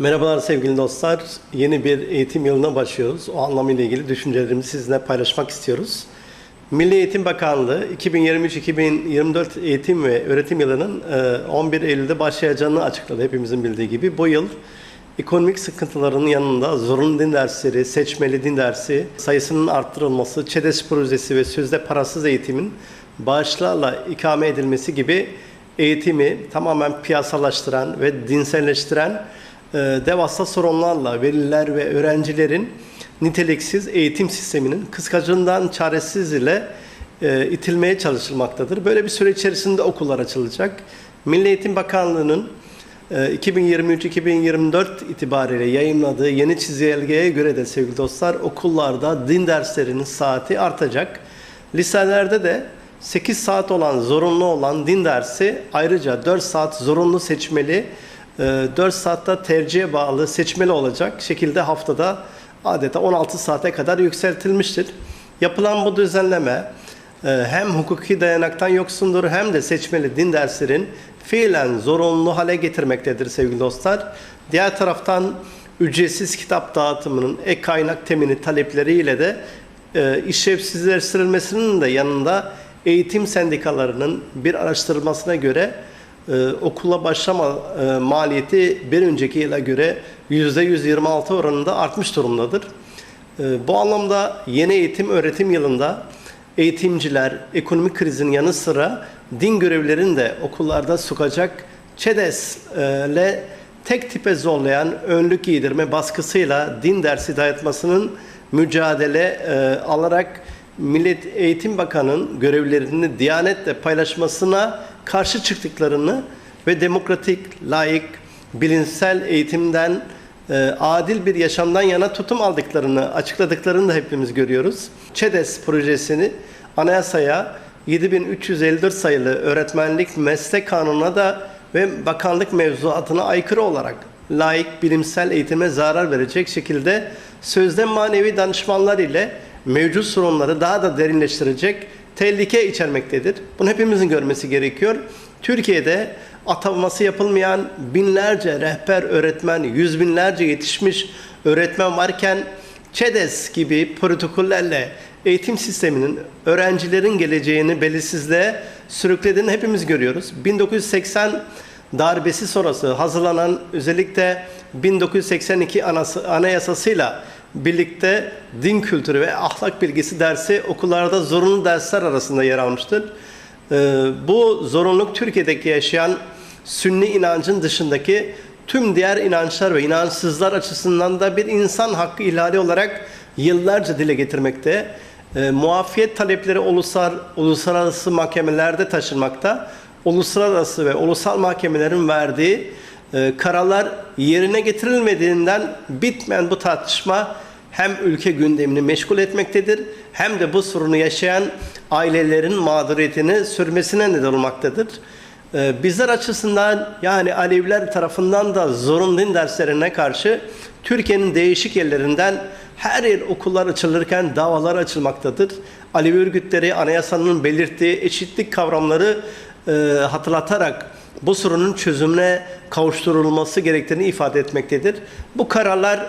Merhabalar sevgili dostlar. Yeni bir eğitim yılına başlıyoruz. O anlamıyla ilgili düşüncelerimizi sizinle paylaşmak istiyoruz. Milli Eğitim Bakanlığı 2023-2024 eğitim ve öğretim yılının e, 11 Eylül'de başlayacağını açıkladı hepimizin bildiği gibi. Bu yıl ekonomik sıkıntıların yanında zorunlu din dersleri, seçmeli din dersi sayısının arttırılması, ÇEDES projesi ve sözde parasız eğitimin bağışlarla ikame edilmesi gibi eğitimi tamamen piyasalaştıran ve dinselleştiren e, devasa sorunlarla veliler ve öğrencilerin niteliksiz eğitim sisteminin kıskacından çaresiz ile e, itilmeye çalışılmaktadır. Böyle bir süre içerisinde okullar açılacak. Milli Eğitim Bakanlığı'nın e, 2023-2024 itibariyle yayınladığı yeni çizelgeye göre de sevgili dostlar okullarda din derslerinin saati artacak. Liselerde de 8 saat olan zorunlu olan din dersi ayrıca 4 saat zorunlu seçmeli 4 saatte tercihe bağlı seçmeli olacak şekilde haftada adeta 16 saate kadar yükseltilmiştir. Yapılan bu düzenleme e, hem hukuki dayanaktan yoksundur hem de seçmeli din derslerin fiilen zorunlu hale getirmektedir sevgili dostlar. Diğer taraftan ücretsiz kitap dağıtımının ek kaynak temini talepleriyle de e, işlevsizleştirilmesinin de yanında eğitim sendikalarının bir araştırmasına göre e, okula başlama e, maliyeti bir önceki yıla göre %126 oranında artmış durumdadır. E, bu anlamda yeni eğitim öğretim yılında eğitimciler ekonomik krizin yanı sıra din görevlerini de okullarda sokacak ÇEDES ile tek tipe zorlayan önlük giydirme baskısıyla din dersi dayatmasının mücadele e, alarak Millet Eğitim Bakanı'nın görevlerini Diyanet'le paylaşmasına karşı çıktıklarını ve demokratik, layık, bilimsel eğitimden e, adil bir yaşamdan yana tutum aldıklarını açıkladıklarını da hepimiz görüyoruz. ÇEDES projesini anayasaya 7354 sayılı öğretmenlik meslek kanununa da ve bakanlık mevzuatına aykırı olarak layık bilimsel eğitime zarar verecek şekilde sözde manevi danışmanlar ile mevcut sorunları daha da derinleştirecek tehlike içermektedir. Bunu hepimizin görmesi gerekiyor. Türkiye'de ataması yapılmayan binlerce rehber öğretmen, yüz binlerce yetişmiş öğretmen varken ÇEDES gibi protokollerle eğitim sisteminin öğrencilerin geleceğini belirsizliğe sürüklediğini hepimiz görüyoruz. 1980 darbesi sonrası hazırlanan özellikle 1982 anası, anayasasıyla birlikte din kültürü ve ahlak bilgisi dersi okullarda zorunlu dersler arasında yer almıştır. Ee, bu zorunluluk Türkiye'deki yaşayan sünni inancın dışındaki tüm diğer inançlar ve inançsızlar açısından da bir insan hakkı ihlali olarak yıllarca dile getirmekte. E, muafiyet talepleri ulusal, uluslararası mahkemelerde taşınmakta. Uluslararası ve ulusal mahkemelerin verdiği e, kararlar yerine getirilmediğinden bitmeyen bu tartışma hem ülke gündemini meşgul etmektedir hem de bu sorunu yaşayan ailelerin mağduriyetini sürmesine neden olmaktadır. Ee, bizler açısından yani Aleviler tarafından da zorunlu din derslerine karşı Türkiye'nin değişik yerlerinden her yer okullar açılırken davalar açılmaktadır. Alevi örgütleri anayasanın belirttiği eşitlik kavramları e, hatırlatarak bu sorunun çözümüne kavuşturulması gerektiğini ifade etmektedir. Bu kararlar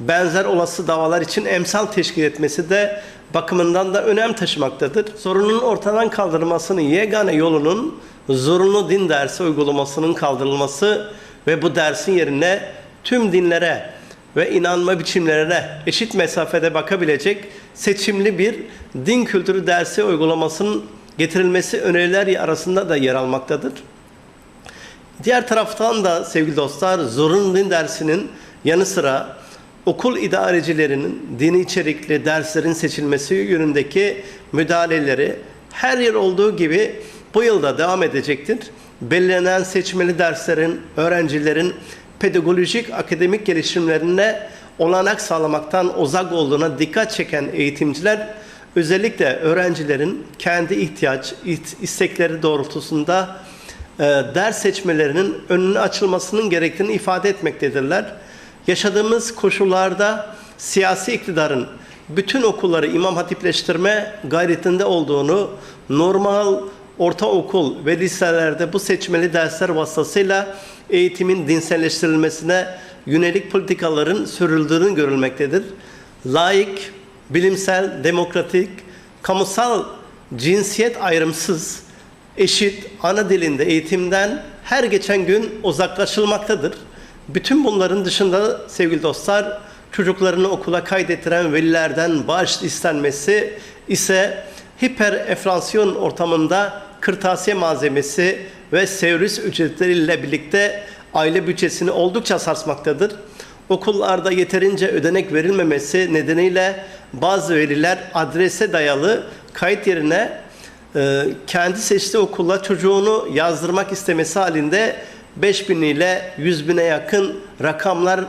benzer olası davalar için emsal teşkil etmesi de bakımından da önem taşımaktadır. Sorunun ortadan kaldırılmasının yegane yolunun zorunlu din dersi uygulamasının kaldırılması ve bu dersin yerine tüm dinlere ve inanma biçimlerine eşit mesafede bakabilecek seçimli bir din kültürü dersi uygulamasının getirilmesi öneriler arasında da yer almaktadır. Diğer taraftan da sevgili dostlar zorunlu din dersinin yanı sıra okul idarecilerinin dini içerikli derslerin seçilmesi yönündeki müdahaleleri her yıl olduğu gibi bu yılda devam edecektir. Belirlenen seçmeli derslerin öğrencilerin pedagojik akademik gelişimlerine olanak sağlamaktan uzak olduğuna dikkat çeken eğitimciler özellikle öğrencilerin kendi ihtiyaç, istekleri doğrultusunda ders seçmelerinin önünün açılmasının gerektiğini ifade etmektedirler. Yaşadığımız koşullarda siyasi iktidarın bütün okulları imam hatipleştirme gayretinde olduğunu, normal ortaokul ve liselerde bu seçmeli dersler vasıtasıyla eğitimin dinselleştirilmesine yönelik politikaların sürüldüğünü görülmektedir. Laik, bilimsel, demokratik, kamusal cinsiyet ayrımsız, eşit ana dilinde eğitimden her geçen gün uzaklaşılmaktadır. Bütün bunların dışında sevgili dostlar çocuklarını okula kaydettiren velilerden bağış istenmesi ise hiper enflasyon ortamında kırtasiye malzemesi ve servis ücretleriyle birlikte aile bütçesini oldukça sarsmaktadır. Okullarda yeterince ödenek verilmemesi nedeniyle bazı veliler adrese dayalı kayıt yerine e, kendi seçtiği okula çocuğunu yazdırmak istemesi halinde 5000 ile 100 bine yakın rakamlar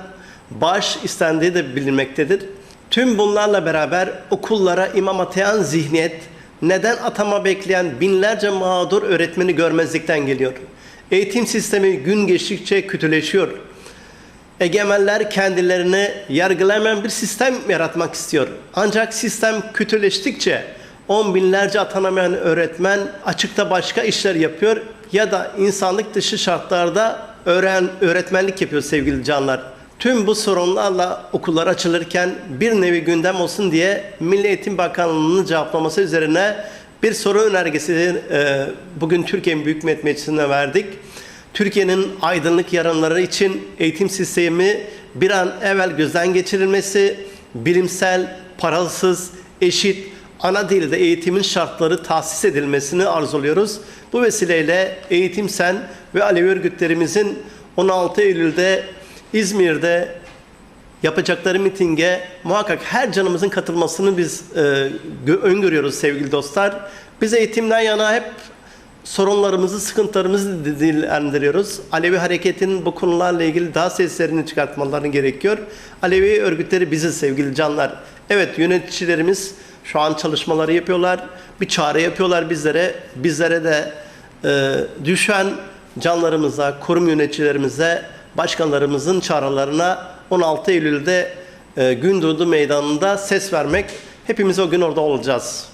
bağış istendiği de bilinmektedir. Tüm bunlarla beraber okullara imam atayan zihniyet neden atama bekleyen binlerce mağdur öğretmeni görmezlikten geliyor. Eğitim sistemi gün geçtikçe kötüleşiyor. Egemenler kendilerini yargılamayan bir sistem yaratmak istiyor. Ancak sistem kötüleştikçe on binlerce atanamayan öğretmen açıkta başka işler yapıyor ya da insanlık dışı şartlarda öğren, öğretmenlik yapıyor sevgili canlar. Tüm bu sorunlarla okullar açılırken bir nevi gündem olsun diye Milli Eğitim Bakanlığı'nın cevaplaması üzerine bir soru önergesi e, bugün Türkiye Büyük Millet Meclisi'ne verdik. Türkiye'nin aydınlık yarınları için eğitim sistemi bir an evvel gözden geçirilmesi, bilimsel, parasız, eşit, ana dilde eğitimin şartları tahsis edilmesini arzuluyoruz. Bu vesileyle Eğitim Sen ve Alevi örgütlerimizin 16 Eylül'de İzmir'de yapacakları mitinge muhakkak her canımızın katılmasını biz e, gö- öngörüyoruz sevgili dostlar. Biz eğitimden yana hep sorunlarımızı, sıkıntılarımızı di- dillendiriyoruz. Alevi hareketinin bu konularla ilgili daha seslerini çıkartmaları gerekiyor. Alevi örgütleri biziz sevgili canlar. Evet yöneticilerimiz şu an çalışmaları yapıyorlar. Bir çağrı yapıyorlar bizlere. Bizlere de e, düşen canlarımıza, kurum yöneticilerimize, başkanlarımızın çağrılarına 16 Eylül'de e, Gündoğdu Meydanı'nda ses vermek. Hepimiz o gün orada olacağız.